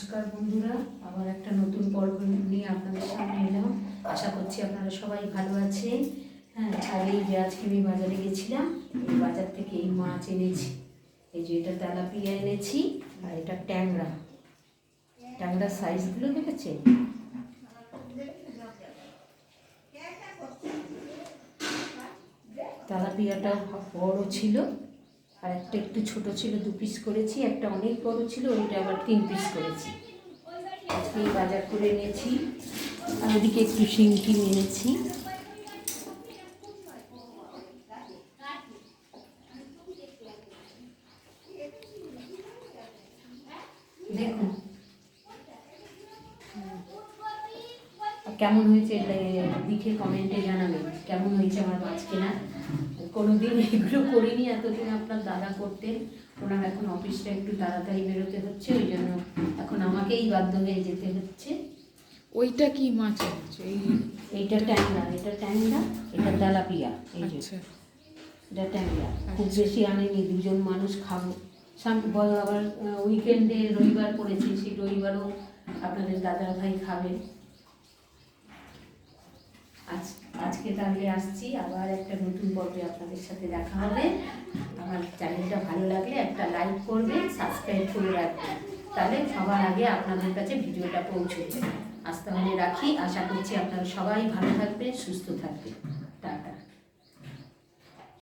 নমস্কার বন্ধুরা, আবার একটা নতুন পর্ব নিয়ে আপনাদের সামনে এলাম। আশা করছি আপনারা সবাই ভালো আছেন। হ্যাঁ আর এই যে আজকে আমি বাজারে গেছিলাম, এই বাজার থেকে এই মাছ এনেছি। এই যে এটা তেলাপিয়া এনেছি, আর এটা ট্যাংরা। ট্যাংরার সাইজগুলো দেখেছেন? তেলাপিয়াটা বড় ছিল। আর একটা একটু ছোট ছিল, দু পিস করেছি, একটা অনেক বড় ছিল, ওইটা আবার তিন পিস করেছি। আজকে বাজার করে এনেছি। আর ওদিকে একটু শিঙ্কি এনেছি। দেখুন। কেমন হয়েছে লিখে কমেন্টে জানাবেন, কেমন হয়েছে আমার মাছ কেনা কোনোদিন এগুলো করিনি এতদিন আপনার দাদা করতেন। ওনার এখন অফিসটা একটু তাড়াতাড়ি বেরোতে হচ্ছে ওই জন্য এখন আমাকেই বাধ্য হয়ে যেতে হচ্ছে। ওইটা কি মাছ এই এইটা ট্যাংরা এটা ট্যাংরা এটা তেলাপিয়া এই যে। আচ্ছা। এটা ট্যাংরা। খুব আচ্ছা। বেশি আনেনি দুজন মানুষ খাব। আবার উইকেন্ডে রবিবার পড়েছে সেই রবিবারও আপনাদের দাদা ভাই খাবেন। আজ আজকে তাহলে আসছি, আবার একটা নতুন পর্বে আপনাদের সাথে দেখা হবে। আমার চ্যানেলটা ভালো লাগলে একটা লাইক করবেন সাবস্ক্রাইব করে রাখবেন তাহলে সবার আগে আপনাদের কাছে ভিডিওটা পৌঁছবে আজ তাহলে রাখি, আশা করছি আপনারা সবাই ভালো থাকবে সুস্থ থাকবেন।